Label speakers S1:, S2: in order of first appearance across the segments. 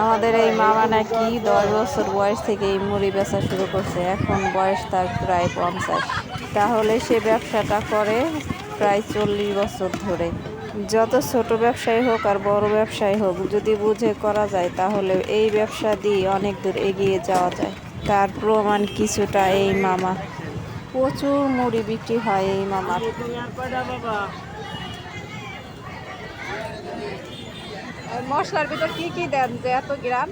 S1: আমাদের এই মামা নাকি দশ বছর বয়স থেকে এই মুড়ি বেচা শুরু করছে, এখন বয়স তার প্রায় পঞ্চাশ। তাহলে সে ব্যবসাটা করে প্রায় চল্লিশ বছর ধরে। যত ছোট ব্যবসায়ী হোক আর বড় ব্যবসায়ী হোক, যদি বুঝে করা যায় তাহলে এই ব্যবসা দিয়ে অনেক দূর এগিয়ে যাওয়া যায়। তার প্রমাণ কিছুটা এই মামা। প্রচুর মুড়ি বিক্রি হয় এই মামার। মশলার ভিতর কি কি দেন যে এত গ্রাম?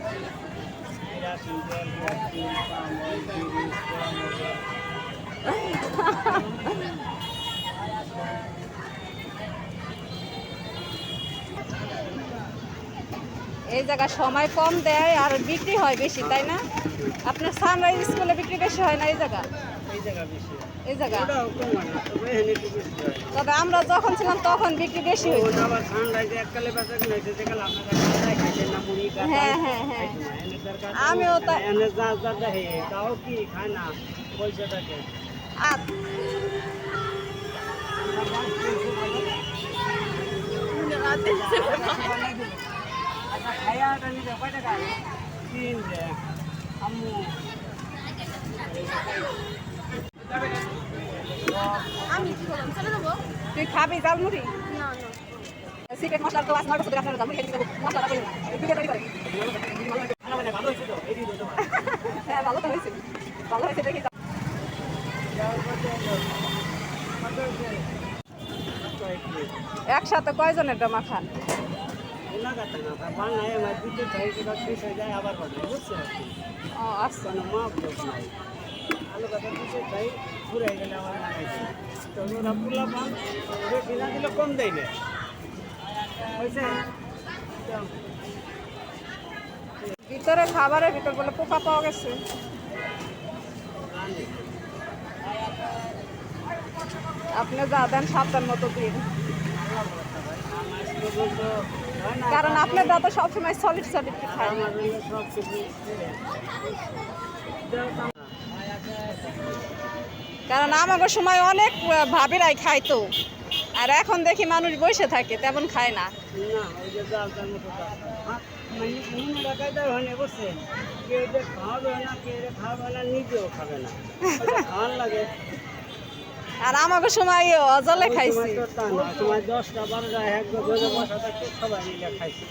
S1: এই জায়গা সময় কম দেয় আর বিক্রি হয় বেশি তাই না? আপনার সানরাইজ স্কুলে বিক্রি বেশি হয় না এই জায়গা? এই জায়গা তবে আমরা যখন ছিলাম তখন বিক্রি বেশি হয়েছে হ্যাঁ হ্যাঁ হ্যাঁ। আমিও তা-
S2: তাও কি খায় না পয়সাটাকে
S1: আর
S2: আচ্ছা তিন আম্মু।
S1: তুই খাবি জালমুড়ি সিক্রেট মশলার তো আজ নয় বছর আপনার জালমুড়ি খেয়ে দিতে মশলা রাখবেন ভিডিও তৈরি করে
S2: ভালো ভালো হয়েছে তো এই দিন তো
S1: হ্যাঁ ভালো তো হয়েছে। ভালো হয়েছে দেখি একসাথে কয়জনের ডমা খান
S2: না হয়ে
S1: ও আচ্ছা।
S2: আলু কথা দিতে চাই ঘুরে গেলে আমার তো ওরা পুলা পান বেশি না দিলে কম দেয় না। হয়েছে
S1: ভিতরে খাবারের ভিতর বলে পোকা পাওয়া গেছে। আপনি যা দেন সাবধান মতো দিন। কারণ আপনার দাদা সবসময় সলিড সলিড খায়। কারণ আমাদের সময় অনেক ভাবিরাই খাইতো। আর এখন দেখি মানুষ বসে থাকে তেমন খায় না।
S2: হ্যাঁ, মানে
S1: আর আমাদের সময় অজলে খাইছি।
S2: খাইছে।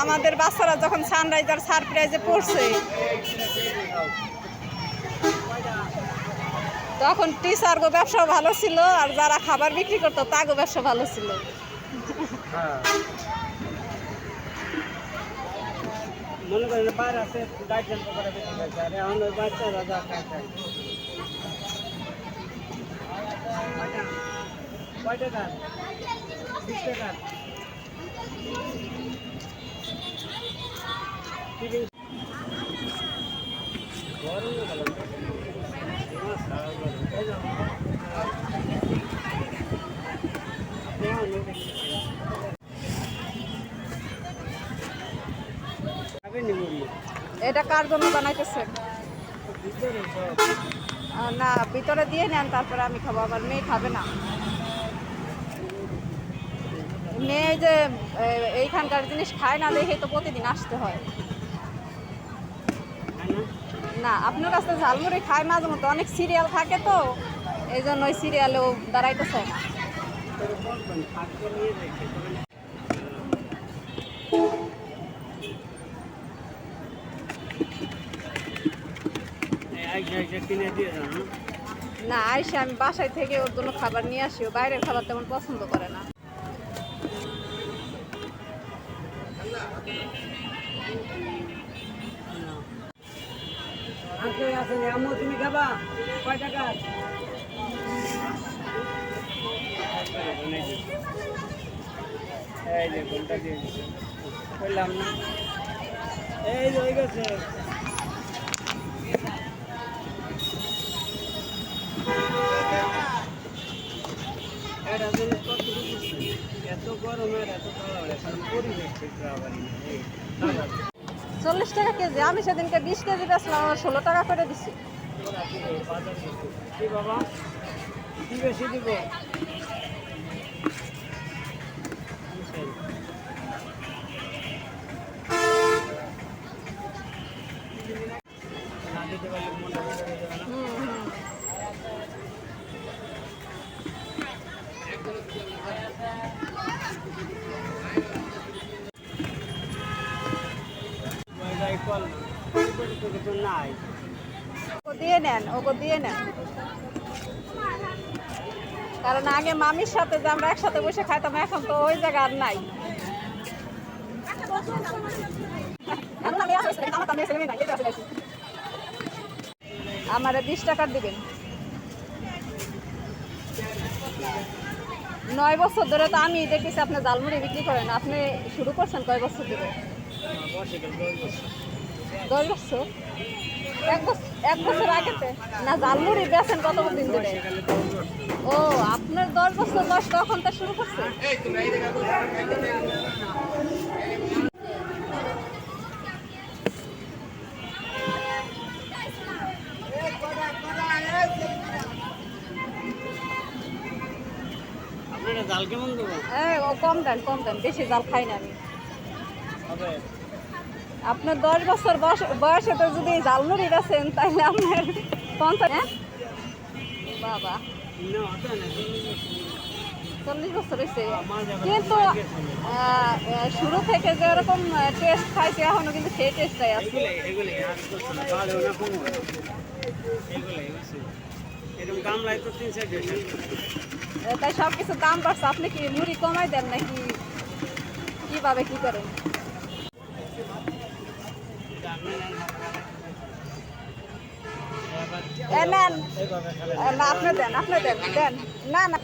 S1: আমাদের বাচ্চারা যখন সানরাইজার সারপ্রাইজে পড়ছে, তখন টিচার গো ব্যবসা ভালো ছিল, আর যারা খাবার বিক্রি করতো, তাগো ব্যবসা ভালো ছিল।
S2: মনে করেন বাইরে আছে করে বেশি আর এখন বাচ্চারা যা কয় টাকা বিশ টাকা
S1: এটা কার জন্য বানাইতেছেন? না ভিতরে দিয়ে নেন তারপরে আমি খাব। আমার মেয়ে খাবে না। মেয়ে যে এইখানকার জিনিস খায় না দেখে তো প্রতিদিন আসতে হয়
S2: না,
S1: আপনার কাছে ঝালমুড়ি খায় মাঝে মতো অনেক সিরিয়াল থাকে তো এই জন্য ওই সিরিয়ালেও দাঁড়াইতে চায় না? না আইসে আমি বাসায় থেকে ওর জন্য খাবার নিয়ে আসি বাইরের খাবার তেমন পছন্দ করে না
S2: আসেন আম্মু, তুমি খাবা? কয় টাকা? এই যে কোনটা দিয়ে না। এই যে গেছে। এত গরমের এত খাওয়া এখন পরিবেশ ঠিক খাওয়া
S1: চল্লিশ টাকা কেজি। আমি সেদিনকে বিশ কেজি বেচলাম আমার ষোলো টাকা করে দিছি।
S2: কি বাবা কি বেশি দিব না দিতে পারলে মনটা ভালো হয়ে যাবে না
S1: হুম হুম
S2: ওইটাই কল কিছু
S1: দিয়ে নেন দিয়ে নেন। কারণ আগে মামির সাথে যে আমরা একসাথে বসে খাইতাম, এখন তো ওই জায়গা আর নাই। আমারে বিশ টাকার দিবেন। নয় বছর ধরে তো আমি দেখেছি আপনি জালমুড়ি বিক্রি করেন, আপনি শুরু করছেন কয় বছর ধরে?
S2: দশ বছর।
S1: এক বছর আগেতে। না জালমুড়ি বেছেন কত দিন ধরে? ও আপনার দশ বছর বয়স তখন তো শুরু করছে? কম দেন কম দেন। বেশি জাল খাই না আমি। আপনার দশ বছর বয়স, বয়সে তো যদি জালমুড়ি বেছেন তাহলে আপনার পঞ্চাশ হ্যাঁ? বাবা। চল্লিশ বছর হয়েছে কিন্তু শুরু থেকে যে এরকম টেস্ট খাইছি, এখনও কিন্তু সেই টেস্টটাই আছে। তাই সব কিছু দাম বাড়ছে। আপনি কি মুড়ি কমাই দেন নাকি? কীভাবে কি করেন? নেন। আপনি দেন আপনি দেন। দেন না না।